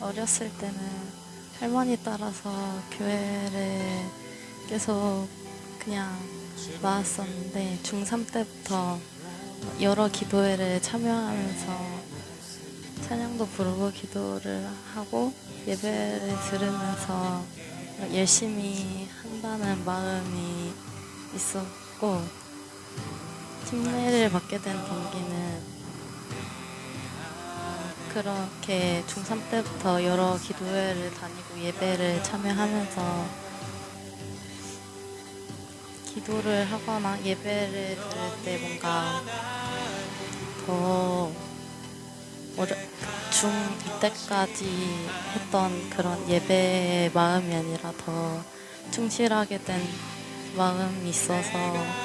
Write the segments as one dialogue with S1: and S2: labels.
S1: 어렸을 때는 할머니 따라서 교회를 계속 그냥 나왔었는데 중3 때부터 여러 기도회를 참여하면서 찬양도 부르고 기도를 하고 예배를 들으면서 열심히 한다는 마음이 있었고 침례를 받게 된 동기는 그렇게 중3 때부터 여러 기도회를 다니고 예배를 참여하면서 기도를 하거나 예배를 들을 때 뭔가 더 어려, 중2 때까지 했던 그런 예배의 마음이 아니라 더 충실하게 된 마음이 있어서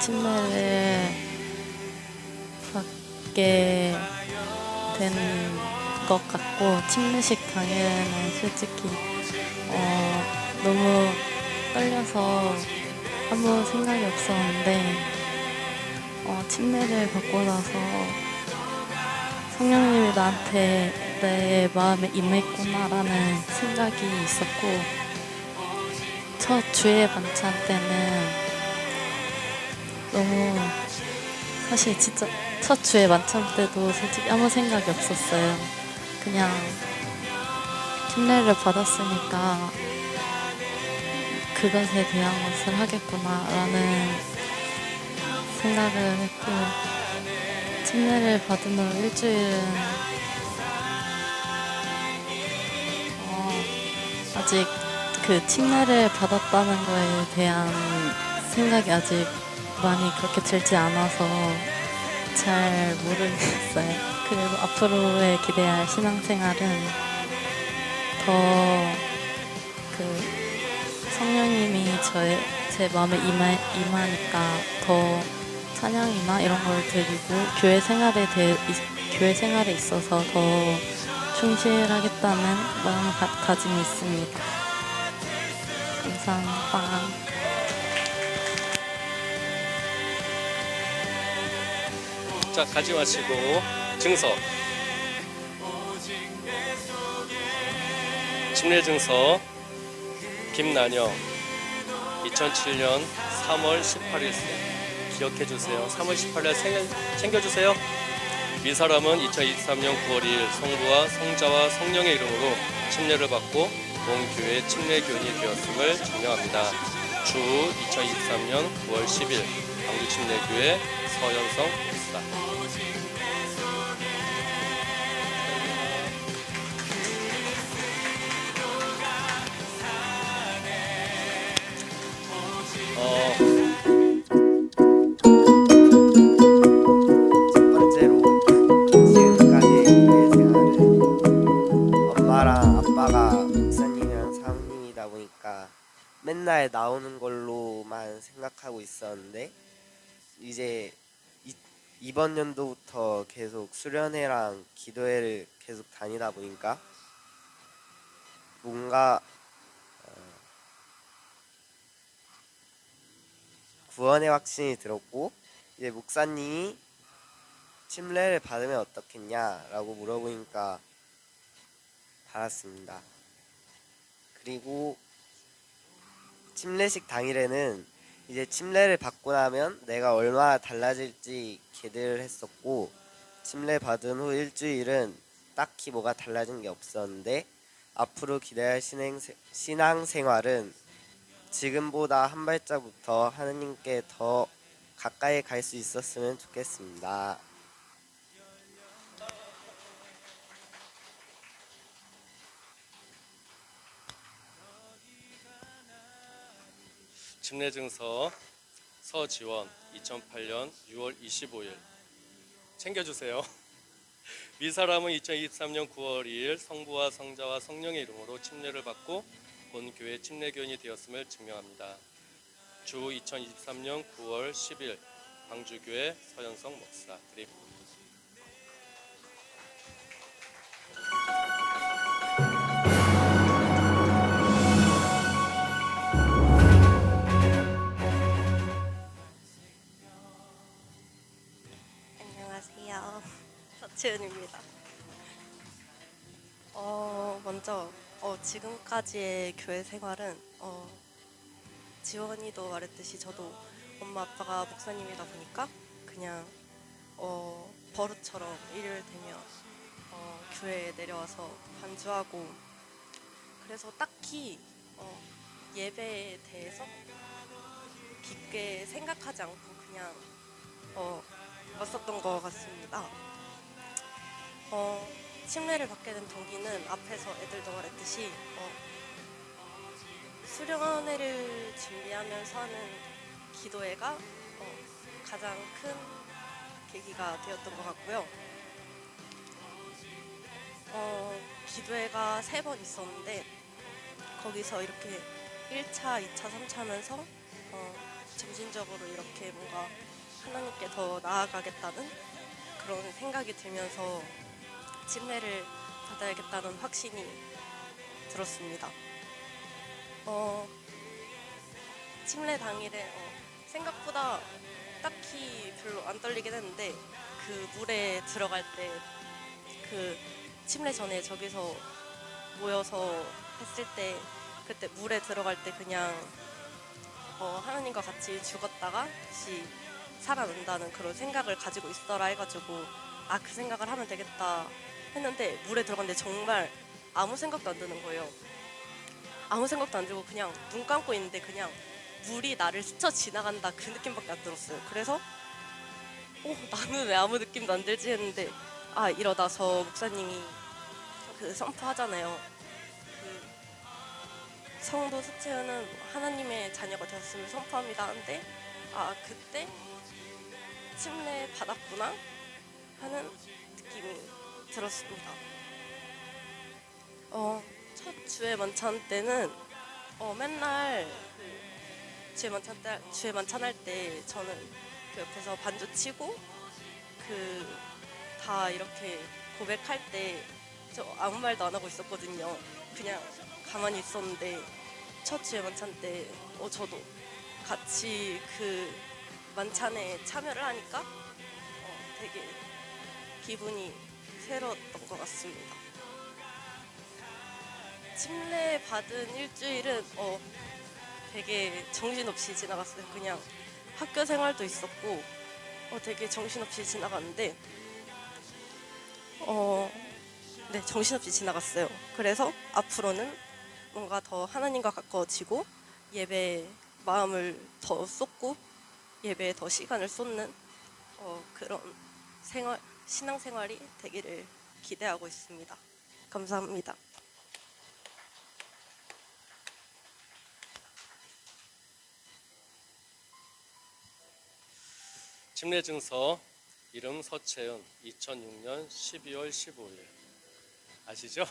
S1: 침례를 받게 된 것 같고 침례식 당일에는 솔직히 어, 너무 떨려서 아무 생각이 없었는데 어, 침례를 받고 나서 성령님이 나한테 내 마음에 임했구나라는 생각이 있었고 첫 주의 반찬 때는 너무 사실 진짜 첫 주의 만찬 때도 솔직히 아무 생각이 없었어요. 그냥 침례를 받았으니까 그것에 대한 것을 하겠구나라는 생각을 했고 침례를 받은 후 일주일은 어, 아직 그 침례를 받았다는 거에 대한 생각이 아직 많이 그렇게 들지 않아서 잘 모르겠어요. 그리고 앞으로의 기대할 신앙생활은 더 그 성령님이 저의 제 마음에 임하, 임하니까 더 찬양이나 이런 걸 드리고 교회 생활에 이- 교회 생활에 있어서 더 충실하겠다는 마음가짐이 있습니다. 감사합니다.
S2: 자 가지 마시고 증서 침례 증서 김난영 2007년 3월 18일생 기억해 주세요. 3월 18일 생일 챙겨 주세요. 미사람은 2023년 9월 2일 성부와 성자와 성령의 이름으로 침례를 받고 온 교회 침례 교인이 되었음을 증명합니다. 주 2023년 9월 10일 광주 침례교회 서현성 목사.
S3: 나오는 걸로만 생각하고 있었는데 이제 이, 이번 연도부터 계속 수련회랑 기도회를 계속 다니다 보니까 뭔가 어, 구원의 확신이 들었고 이제 목사님이 침례를 받으면 어떻겠냐라고 물어보니까 받았습니다. 그리고 침례식 당일에는 이제 침례를 받고 나면 내가 얼마나 달라질지 기대를 했었고 침례 받은 후 일주일은 딱히 뭐가 달라진 게 없었는데 앞으로 기대할 신행, 신앙생활은 지금보다 한 발자국더 하느님께 더 가까이 갈 수 있었으면 좋겠습니다.
S2: 침례 증서 서지원 2008년 6월 25일 챙겨주세요. 미사람은 2023년 9월 2일 성부와 성자와 성령의 이름으로 침례를 받고 본 교회 침례교인이 되었음을 증명합니다. 주 2023년 9월 10일 광주교회 서현성 목사 드립
S4: 지은입니다. 어, 먼저 어, 지금까지의 교회 생활은 어, 지원이도 말했듯이 저도 엄마 아빠가 목사님이다 보니까 그냥 어, 버릇처럼 일요일 되면 어, 교회에 내려와서 반주하고 그래서 딱히 어, 예배에 대해서 깊게 생각하지 않고 그냥 어, 왔었던 것 같습니다. 어, 침례를 받게 된 동기는 앞에서 애들도 말했듯이 어, 수련회를 준비하면서 하는 기도회가 어, 가장 큰 계기가 되었던 것 같고요. 어, 기도회가 세 번 있었는데 거기서 이렇게 1차, 2차, 3차 하면서 어, 점진적으로 이렇게 뭔가 하나님께 더 나아가겠다는 그런 생각이 들면서 침례를 받아야겠다는 확신이 들었습니다. 어, 침례 당일에 어, 생각보다 딱히 별로 안 떨리긴 했는데 그 물에 들어갈 때 그 침례 전에 저기서 모여서 했을 때 그때 물에 들어갈 때 그냥 어, 하나님과 같이 죽었다가 다시 살아난다는 그런 생각을 가지고 있어라 해가지고 아 그 생각을 하면 되겠다 했는데 물에 들어갔는데 정말 아무 생각도 안 드는 거예요. 아무 생각도 안 들고 그냥 눈 감고 있는데 그냥 물이 나를 스쳐 지나간다 그 느낌밖에 안 들었어요. 그래서 어 나는 왜 아무 느낌도 안 들지 했는데 아 일어나서 목사님이 그 선포하잖아요. 그 성도 수채은은 하나님의 자녀가 되었음을 선포합니다 하는데 아 그때 침례 받았구나 하는 느낌이 들었습니다. 어, 첫 주의 만찬 때는 어, 맨날 그 주의 만찬 때 주의 만찬 할 때 저는 그 옆에서 반주 치고 그 다 이렇게 고백할 때 저 아무 말도 안 하고 있었거든요. 그냥 가만히 있었는데 첫 주의 만찬 때 어, 저도 같이 그 만찬에 참여를 하니까 어, 되게 기분이 새로웠던 것 같습니다. 침례 받은 일주일은 어, 되게 정신없이 지나갔어요. 그냥 학교 생활도 있었고 어, 되게 정신없이 지나갔는데 어, 네 정신없이 지나갔어요. 그래서 앞으로는 뭔가 더 하나님과 가까워지고 예배에 마음을 더 쏟고 예배에 더 시간을 쏟는 어, 그런 생활 신앙 생활이 되기를 기대하고 있습니다. 감사합니다.
S2: 침례 증서 이름 서채은 2006년 12월 15일 아시죠?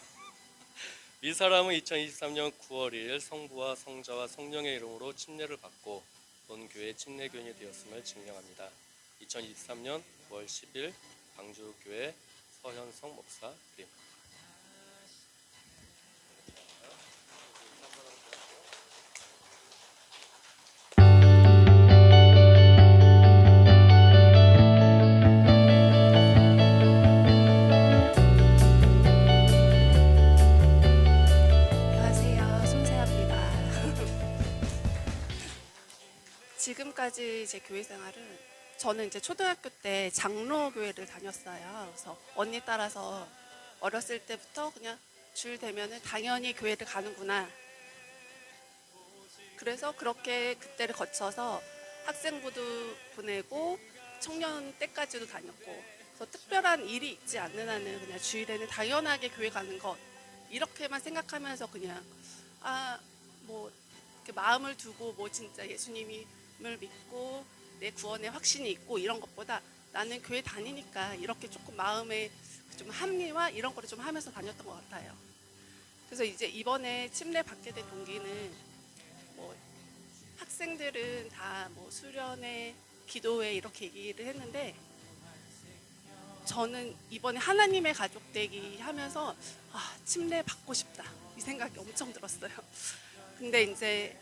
S2: 이 사람은 2023년 9월 2일 성부와 성자와 성령의 이름으로 침례를 받고 본 교회 침례교인이 되었음을 증명합니다. 2023년 9월 10일 광주교회 서현성 목사 그림.
S5: 안녕하세요. 손세아입니다. 지금까지 제 교회 생활은 저는 이제 초등학교 때 장로 교회를 다녔어요. 그래서 언니 따라서 어렸을 때부터 그냥 줄 되면은 당연히 교회를 가는구나. 그래서 그렇게 그때를 거쳐서 학생부도 보내고 청년 때까지도 다녔고 그래서 특별한 일이 있지 않는 한은 그냥 주일에는 당연하게 교회 가는 것 이렇게만 생각하면서 그냥 아뭐 마음을 두고 뭐 진짜 예수님을 믿고 내 구원의 확신이 있고 이런 것보다 나는 교회 다니니까 이렇게 조금 마음에 좀 합리화 이런 거를 좀 하면서 다녔던 것 같아요. 그래서 이제 이번에 침례 받게 된 동기는 뭐 학생들은 다 뭐 수련회, 기도회 이렇게 얘기를 했는데 저는 이번에 하나님의 가족 되기 하면서 아, 침례 받고 싶다. 이 생각이 엄청 들었어요. 근데 이제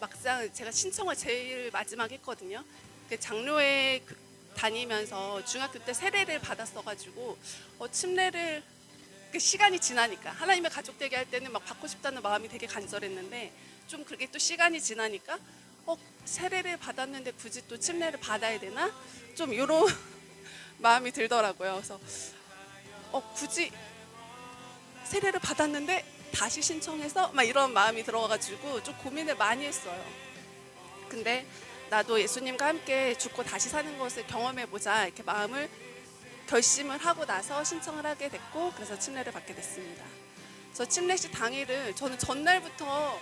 S5: 막상 제가 신청을 제일 마지막에 했거든요. 그 장로회 그 다니면서 중학교 때 세례를 받았어가지고 어, 침례를 그 시간이 지나니까 하나님의 가족 되게 할 때는 막 받고 싶다는 마음이 되게 간절했는데 좀 그게 또 시간이 지나니까 어 세례를 받았는데 굳이 또 침례를 받아야 되나 좀 이런 마음이 들더라고요. 그래서 어 굳이 세례를 받았는데 다시 신청해서 막 이런 마음이 들어가지고 좀 고민을 많이 했어요. 근데 나도 예수님과 함께 죽고 다시 사는 것을 경험해 보자 이렇게 마음을 결심을 하고 나서 신청을 하게 됐고 그래서 침례를 받게 됐습니다. 그래서 침례식 당일은 저는 전날부터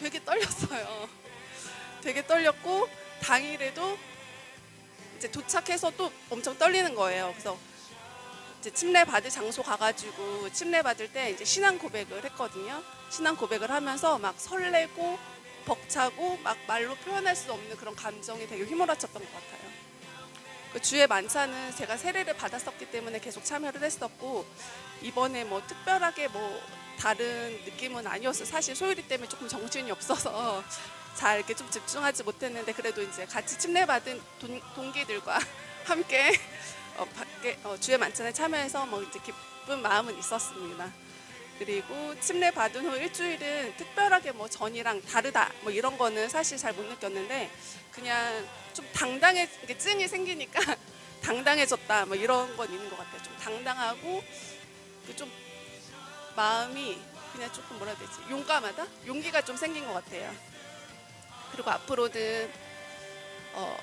S5: 되게 떨렸어요. 되게 떨렸고 당일에도 이제 도착해서 또 엄청 떨리는 거예요. 그래서 이제 침례 받을 장소 가가지고 침례 받을 때 이제 신앙 고백을 했거든요. 신앙 고백을 하면서 막 설레고 벅차고 막 말로 표현할 수 없는 그런 감정이 되게 휘몰아쳤던 것 같아요. 그 주의 만찬은 제가 세례를 받았었기 때문에 계속 참여를 했었고 이번에 뭐 특별하게 뭐 다른 느낌은 아니었어요. 사실 소율이 때문에 조금 정신이 없어서 잘 이렇게 좀 집중하지 못했는데 그래도 이제 같이 침례 받은 동, 동기들과 함께 어, 밖에 어, 주의 만찬에 참여해서 뭐 이제 기쁜 마음은 있었습니다. 그리고 침례 받은 후 일주일은 특별하게 뭐 전이랑 다르다 뭐 이런 거는 사실 잘 못 느꼈는데 그냥 좀 당당해 증이 생기니까 당당해졌다 뭐 이런 건 있는 것 같아요. 좀 당당하고 그좀 마음이 그냥 조금 뭐라 해야 되지 용감하다 용기가 좀 생긴 것 같아요. 그리고 앞으로는 어,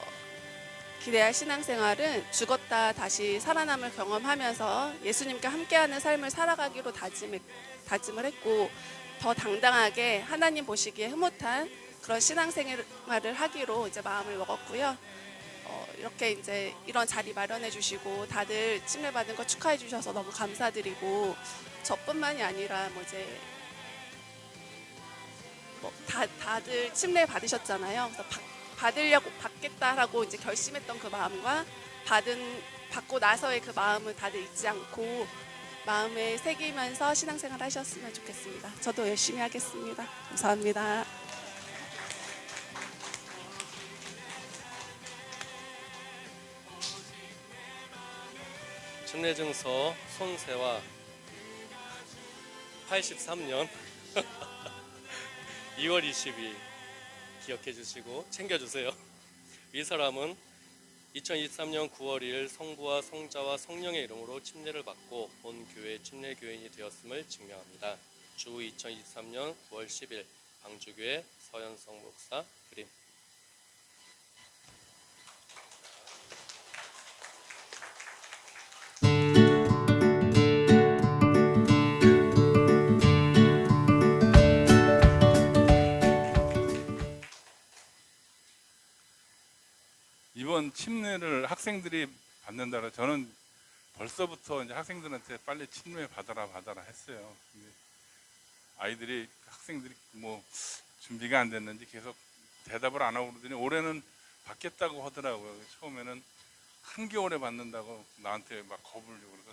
S5: 기대할 신앙생활은 죽었다 다시 살아남을 경험하면서 예수님과 함께하는 삶을 살아가기로 다짐, 다짐을 했고 더 당당하게 하나님 보시기에 흐뭇한 그런 신앙생활을 하기로 이제 마음을 먹었고요. 어, 이렇게 이제 이런 자리 마련해 주시고 다들 침례 받은 거 축하해 주셔서 너무 감사드리고 저뿐만이 아니라 뭐 이제 뭐 다, 다들 침례 받으셨잖아요. 그래서 받, 받으려고 받겠다라고 이제 결심했던 그 마음과 받은 받고 나서의 그 마음을 다들 잊지 않고 마음에 새기면서 신앙생활 하셨으면 좋겠습니다. 저도 열심히 하겠습니다. 감사합니다.
S2: 침례증서 손세와 83년 2월 22일 기억해 주시고 챙겨 주세요. 이 사람은 2023년 9월 1일 성부와 성자와 성령의 이름으로 침례를 받고 본 교회 침례 교인이 되었음을 증명합니다. 주 2023년 9월 10일 방주교회 서현성 목사 그림
S6: 이번 침례를 학생들이 받는다 그래 저는 벌써부터 이제 학생들한테 빨리 침례 받아라 받아라 했어요. 아이들이 학생들이 뭐 준비가 안 됐는지 계속 대답을 안 하고 그러더니 올해는 받겠다고 하더라고요. 처음에는 한겨울에 받는다고 나한테 막 겁을 주고 그래서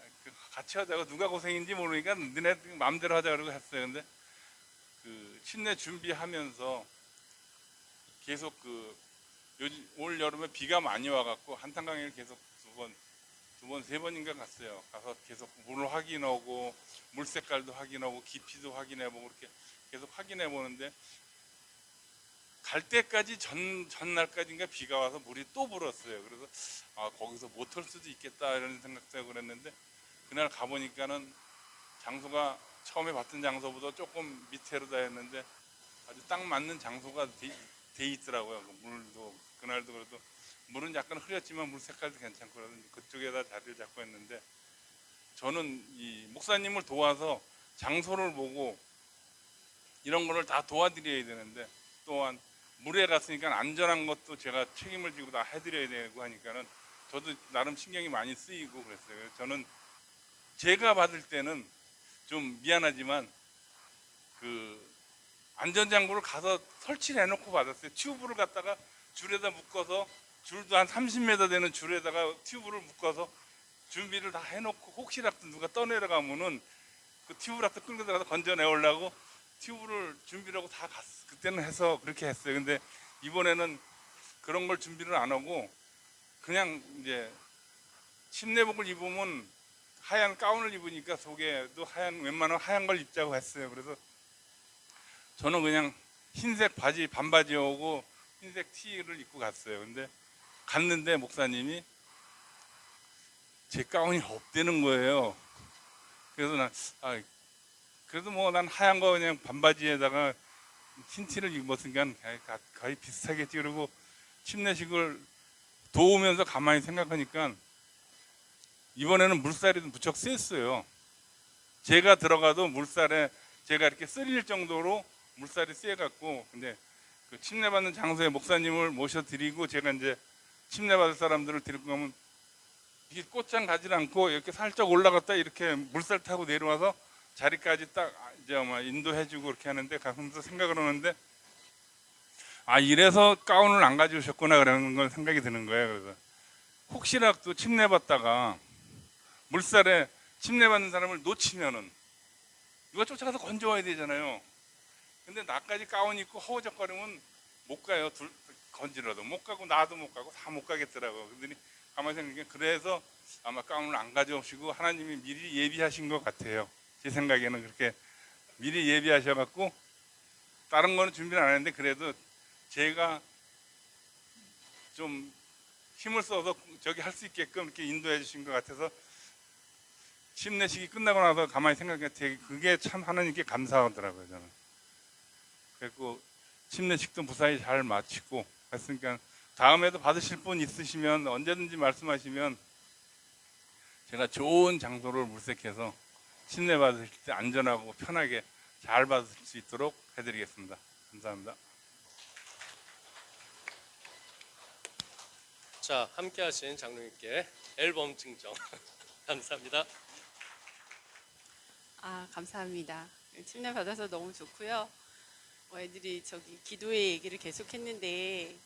S6: 아, 그 같이 하자고 누가 고생인지 모르니까 너네 마음대로 하자 그러고 했어요. 근데 그 침례 준비하면서 계속 그 요즘 올 여름에 비가 많이 와갖고 한탄강에를 계속 두 번, 두 번, 세 번인가 갔어요. 가서 계속 물을 확인하고 물 색깔도 확인하고 깊이도 확인해보고 이렇게 계속 확인해 보는데 갈 때까지 전 전날까지인가 비가 와서 물이 또 불었어요. 그래서 아 거기서 못털 수도 있겠다 이런 생각도 그랬는데 그날 가보니까는 장소가 처음에 봤던 장소보다 조금 밑으로 다 했는데 아주 딱 맞는 장소가 돼, 돼 있더라고요. 그 물도 그날도 그래도 물은 약간 흐렸지만 물 색깔도 괜찮고 그래서 그쪽에다 자리를 잡고 했는데 저는 이 목사님을 도와서 장소를 보고 이런 거를 다 도와드려야 되는데 또한 물에 갔으니까 안전한 것도 제가 책임을 지고 다 해드려야 되고 하니까는 저도 나름 신경이 많이 쓰이고 그랬어요. 저는 제가 받을 때는 좀 미안하지만 그 안전장구를 가서 설치를 해놓고 받았어요. 튜브를 갖다가 줄에다 묶어서 줄도 한 30m 되는 줄에다가 튜브를 묶어서 준비를 다 해놓고 혹시라도 누가 떠내려가면은 그 튜브라도 끌고 들어가서 건져내오려고 튜브를 준비를 하고 다 갔어. 그때는 해서 그렇게 했어요. 근데 이번에는 그런 걸 준비를 안 하고 그냥 이제 침례복을 입으면 하얀 가운을 입으니까 속에도 하얀 웬만하면 하얀 걸 입자고 했어요. 그래서 저는 그냥 흰색 바지 반바지하고 흰색 티를 입고 갔어요. 근데 갔는데 목사님이 제 가운이 없대는 거예요. 그래서 난 아, 그래도 뭐 난 하얀 거 그냥 반바지에다가 흰 티를 입었으니까 가- 거의 비슷하겠지 그러고 침례식을 도우면서 가만히 생각하니까 이번에는 물살이 무척 셌어요. 제가 들어가도 물살에 제가 이렇게 쓰릴 정도로 물살이 쎄갖고 근데 그 침례받는 장소에 목사님을 모셔드리고 제가 이제 침례받을 사람들을 데리고 가면 이게 꽃장 가지 않고 이렇게 살짝 올라갔다 이렇게 물살 타고 내려와서 자리까지 딱 이제 아마 인도해주고 그렇게 하는데 가면서 생각을 하는데 아 이래서 가운을 안 가져오셨구나 그러는 건 생각이 드는 거예요. 그래서 혹시라도 침례받다가 물살에 침례받는 사람을 놓치면은 누가 쫓아가서 건져와야 되잖아요. 근데 나까지 가운 입고 허우적거리면 못 가요. 둘 건지라도 못 가고 나도 못 가고 다 못 가겠더라고. 그랬더니 가만히 생각해 그래서 아마 가운을 안 가져오시고 하나님이 미리 예비하신 것 같아요. 제 생각에는 그렇게 미리 예비하셔갖고 다른 거는 준비를 안 했는데 그래도 제가 좀 힘을 써서 저기 할 수 있게끔 이렇게 인도해 주신 것 같아서 침례식이 끝나고 나서 가만히 생각해 되게 그게 참 하나님께 감사하더라고요 저는. 그리고 침례식도 무사히 잘 마치고 했으니까 다음에도 받으실 분 있으시면 언제든지 말씀하시면 제가 좋은 장소를 물색해서 침례 받으실 때 안전하고 편하게 잘 받을 수 있도록 해드리겠습니다. 감사합니다.
S2: 자, 함께 하신 장로님께 앨범 증정 감사합니다.
S5: 아 감사합니다. 침례 받아서 너무 좋고요. 어, 애들이 저기 기도회 얘기를 계속했는데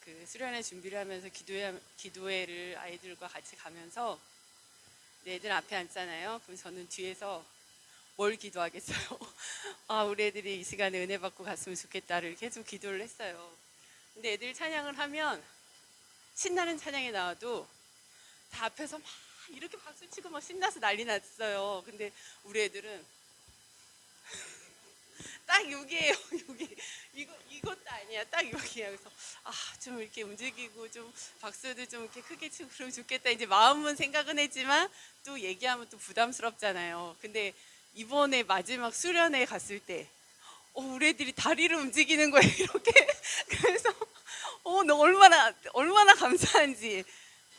S5: 그 수련회 준비를 하면서 기도회 기도회를 아이들과 같이 가면서 네, 애들 앞에 앉잖아요. 그럼 저는 뒤에서 뭘 기도하겠어요. 아 우리 애들이 이 시간에 은혜 받고 갔으면 좋겠다를 계속 기도를 했어요. 근데 애들 찬양을 하면 신나는 찬양이 나와도 다 앞에서 막 이렇게 박수 치고 막 신나서 난리 났어요. 근데 우리 애들은 딱 여기에요. 여기 이거 이것도 아니야. 딱 여기야. 그래서 아좀 이렇게 움직이고 좀 박수도 좀 이렇게 크게 치고 그러면 좋겠다. 이제 마음은 생각은 했지만 또 얘기하면 또 부담스럽잖아요. 근데 이번에 마지막 수련회 갔을 때 어, 우리 애들이 다리를 움직이는 거예요. 이렇게 그래서 어, 너 얼마나 얼마나 감사한지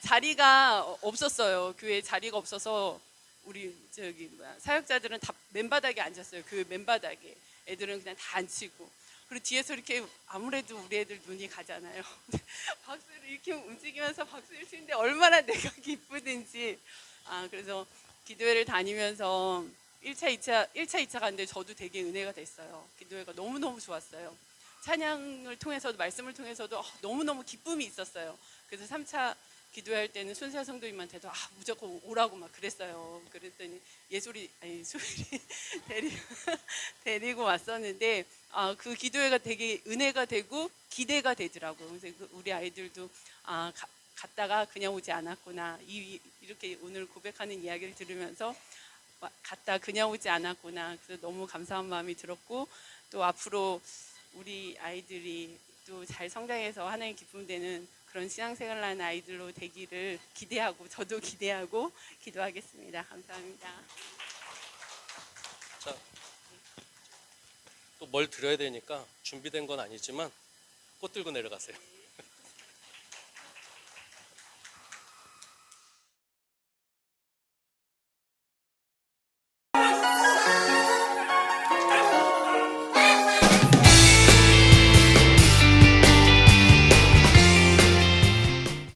S5: 자리가 없었어요. 교회 자리가 없어서 우리 저기 뭐야 사역자들은 다 맨바닥에 앉았어요. 그 맨바닥에 애들은 그냥 다 앉히고 그리고 뒤에서 이렇게 아무래도 우리 애들 눈이 가잖아요. 박수를 이렇게 움직이면서 박수를 치는데 얼마나 내가 기쁘든지 아 그래서 기도회를 다니면서 1차, 2차, 1차, 2차 갔는데 저도 되게 은혜가 됐어요. 기도회가 너무너무 좋았어요. 찬양을 통해서도 말씀을 통해서도 어, 너무너무 기쁨이 있었어요. 그래서 3차 기도할 때는 순사 성도님한테도 아 무조건 오라고 막 그랬어요. 그랬더니 예술이 아니 수일이 데리고 데리고 왔었는데 아 그 기도회가 되게 은혜가 되고 기대가 되더라고요. 그래서 그 우리 아이들도 아 가- 갔다가 그냥 오지 않았구나. 이 이렇게 오늘 고백하는 이야기를 들으면서 와- 갔다 그냥 오지 않았구나. 그래서 너무 감사한 마음이 들었고 또 앞으로 우리 아이들이 또 잘 성장해서 하나님 기쁨 되는 그런 신앙생활을 하는 아이들로 되기를 기대하고 저도 기대하고 기도하겠습니다. 감사합니다.
S2: 자, 또 뭘 드려야 되니까 준비된 건 아니지만 꽃 들고 내려가세요.